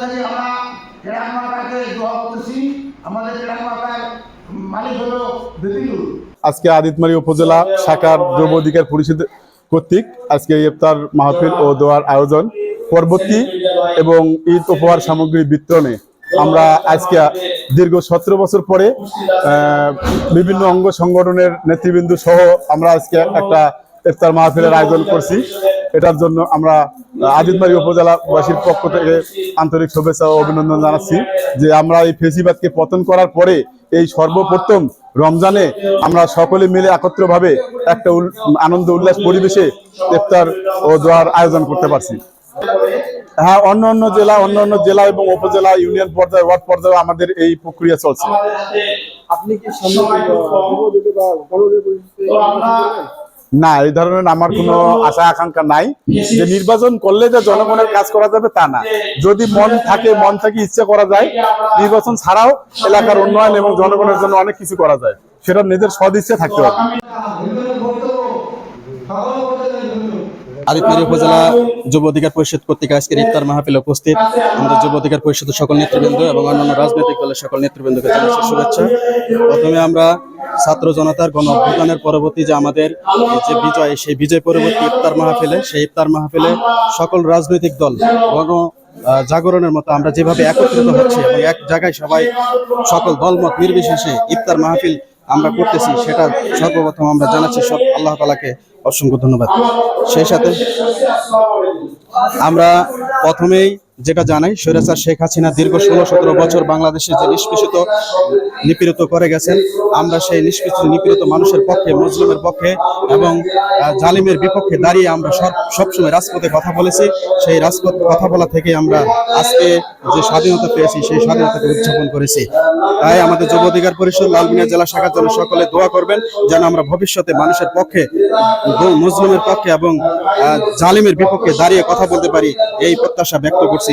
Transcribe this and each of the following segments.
থেকে আমরা দোয়া করতেছি। আমাদের মালিক হলো আজকে আদিতমারি উপজেলা শাখার যুব অধিকার পরিষদ কর্তৃক আজকে ইফতার মাহফিল ও দোয়ার আয়োজন। পরবর্তী এবং ঈদ উপহার সামগ্রী বিতরণে আমরা আজকে দীর্ঘ সতেরো বছর পরে বিভিন্ন অঙ্গ সংগঠনের নেতৃবৃন্দ সহ আমরা আজকে একটা ইফতার মাহফিলের আয়োজন করছি। এটার জন্য আমরা আদিতমারি উপজেলাবাসীর পক্ষ থেকে আন্তরিক শুভেচ্ছা ও অভিনন্দন জানাচ্ছি যে আমরা এই ফেসিবাদকে পতন করার পরে এই সর্বপ্রথম রমজানে আমরা সকলে মিলে একত্রভাবে একটা আনন্দ উল্লাস পরিবেশে ইফতার ও দোয়ার আয়োজন করতে পারছি হ্যাঁ অন্য অন্য জেলা অন্য অন্য জেলা এবং উপজেলা ইউনিয়ন পর্যায়ে ওয়ার্ড পর্যায়ে আমাদের এই প্রক্রিয়া চলছে আপনি কি না, এই ধরনের আমার কোনো আশা, আকাঙ্ক্ষা নাই। যে নির্বাচন করলে যে জনগণের কাজ করা যাবে তা না। যদি মন থাকে, মন থেকে ইচ্ছা করা যায়, নির্বাচন ছাড়াও এলাকার উন্নয়ন এবং জনগণের জন্য অনেক কিছু করা যায়। সেটা নিজের সদিচ্ছা থাকতে হবে। আদিতমারি উপজেলা যুব অধিকার পরিষদ কর্তৃক আজকের ইফতার মাহফিলে উপস্থিত আমাদের যুব অধিকার পরিষদের সকল নেতৃবৃন্দ এবং অন্যান্য রাজনৈতিক দলের সকল নেতৃবৃন্দকে জানাচ্ছি শুভেচ্ছা। প্রথমে আমরা ছাত্র জনতার গণ অভ্যুত্থানের পরবর্তী যে আমাদের যে বিজয়, সেই বিজয় পরবর্তী ইফতার মাহফিলে, সেই ইফতার মাহফিলে সকল রাজনৈতিক দল, গণ জাগরণের মতো আমরা যেভাবে একত্রিত হচ্ছি এবং এক জায়গায় সবাই সকল দলমত নির্বিশেষে ইফতার মাহফিল আমরা করতেছি, সেটা সর্বপ্রথম আমরা জানাচ্ছি সব আল্লাহ তালাকে অসংখ্য ধন্যবাদ। সেই সাথে আমরা প্রথমেই যেটা জানাই, স্বৈরাচার শেখ হাসিনা দীর্ঘ ষোলো, সতেরো বছর বাংলাদেশে যে নিষ্পেষিত, নিপীড়িত করে গেছেন, আমরা সেই নিষ্পেষিত, নিপীড়িত মানুষের পক্ষে, মুসলিমের পক্ষে এবং জালিমের বিপক্ষে দাঁড়িয়ে আমরা সব- সবসময় রাজপথে কথা বলেছি। সেই রাজপথ কথা বলা থেকে আমরা আজকে যে স্বাধীনতা পেয়েছি, সেই স্বাধীনতাকে উদযাপন করেছি। তাই আমাদের যুব অধিকার পরিষদ লালমিয়া জেলা শাখার জন্য সকলে দোয়া করবেন যেন আমরা ভবিষ্যতে মানুষের পক্ষে মুসলিমের পক্ষে এবং জালিমের বিপক্ষে দাঁড়িয়ে কথা বলতে পারি, এই প্রত্যাশা ব্যক্ত করছি।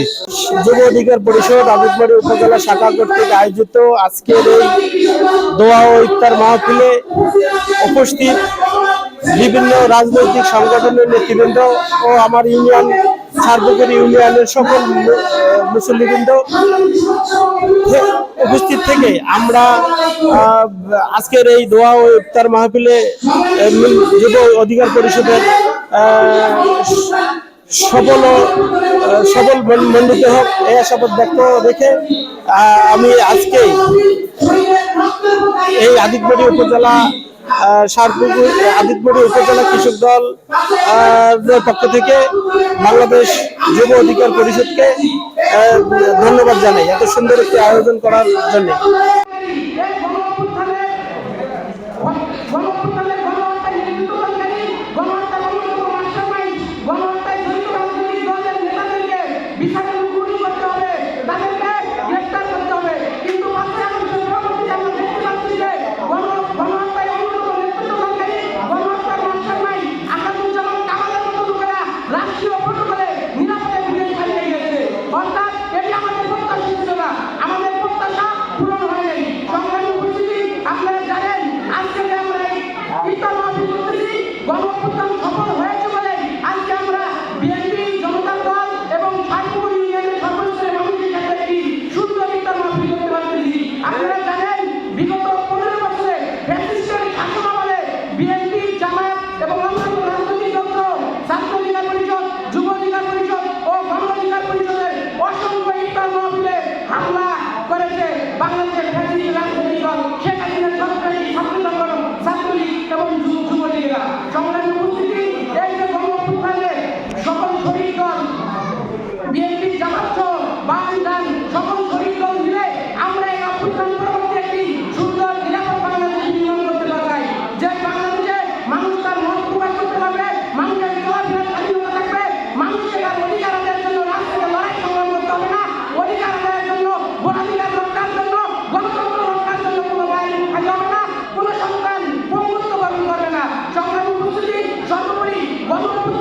যুব অধিকার পরিষদ আদিতবাড়ি উপজেলা শাখা কর্তৃক আয়োজিত আজকের এই দোয়া ও ইফতার মাহফিলে উপস্থিত বিভিন্ন রাজনৈতিক সংগঠনের নেতৃবৃন্দ ও আমার ইউনিয়ন, সার্বজনীন ইউনিয়নের সকল মুসল্লিবৃন্দ উপস্থিত থেকে আমরা আজকের এই দোয়া ও ইফতার মাহফিলে যুব অধিকার পরিষদের সবল সবল মন- মণ্ডিত হোক, এই আশাবাদ ব্যক্ত রেখে আমি আজকে এই আদিতবাড়ি উপজেলা সারপুকুর, আদিতবাড়ি উপজেলা কৃষক দল পক্ষ থেকে বাংলাদেশ যুব অধিকার পরিষদকে ধন্যবাদ জানাই এত সুন্দর একটি আয়োজন করার জন্য। করতেছি, গণঅভ্যুত্থান সফল হয়েছে বলে আজকে আমরা বিএনপি, জনতা দল এবং সাতপুর ইউনিয়নের সর্বস্তরের মানুষের কাছে একটি সুন্দর ইফতার মাহফিল করতে পারতেছি। আপনারা জানেন বিগত পনেরো বছরে ফ্যাসিস্টের শাসনামলে বিএনপি, জামায়াত এবং অন্যান্য রাজনৈতিক দল, ছাত্র অধিকার পরিষদ, যুব অধিকার পরিষদ ও গণ অধিকার পরিষদের অসংখ্য ইফতার মাহফিলে হামলা করেছে বাংলাদেশের ফ্যাসিস্ট রাজনৈতিক দল শেখ হাসিনার সরকারি ছাত্র সংগঠন ছাত্রলীগ এবং যুব যুবলীগেরা সংগ্রামী উপস্থিতি, এই যে গণঅভ্যুত্থানে সকল দল বিএনপি জামাত, বাম ডান সকল দল মিলে আমরা এই অভ্যুত্থান পরবর্তী একটি সুন্দর, নিরাপদ বাংলাদেশ নির্মাণ করতে চাই যে বাংলাদেশে মানুষ তার মত প্রকাশ করতে পারবে, মানুষের চলাফেরার স্বাধীনতা থাকবে মানুষকে তার অধিকার আদায়ের জন্য রাস্তাতে লড়াই সংগ্রাম করতে হবে না, অধিকার আদায়ের জন্য ভোটাধিকার রক্ষার জন্য, গণতন্ত্র রক্ষার জন্য কোনো বাইরে খালি হবে না, কোনো সন্তান পঙ্গুত্ব বরণ করবে না। সংগ্রামী উপস্থিতি সর্বোপরি